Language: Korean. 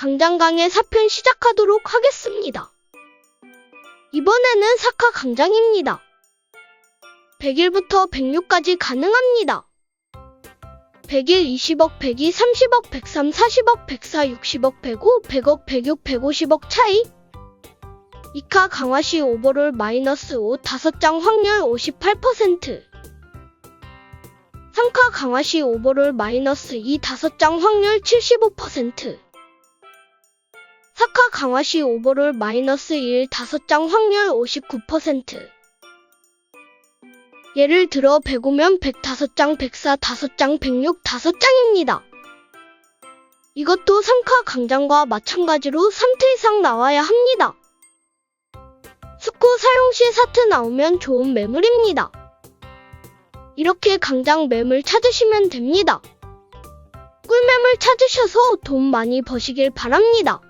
강장강의 사편 시작하도록 하겠습니다. 이번에는 사카 강장입니다. 100일부터 106까지 가능합니다. 100일 20억, 102, 30억, 103, 40억, 104, 60억, 105, 100억, 106, 150억 차이. 2카 강화시 오버롤 마이너스 5 5장 확률 58%. 3카 강화시 오버롤 마이너스 2 5장 확률 75%. 4카 강화시 오버롤 마이너스 1 5장 확률 59%. 예를 들어 105면 105장, 104, 5장, 106, 5장입니다. 이것도 3카 강장과 마찬가지로 3트 이상 나와야 합니다. 스코 사용 시 사트 나오면 좋은 매물입니다. 이렇게 강장 매물 찾으시면 됩니다. 꿀매물 찾으셔서 돈 많이 버시길 바랍니다.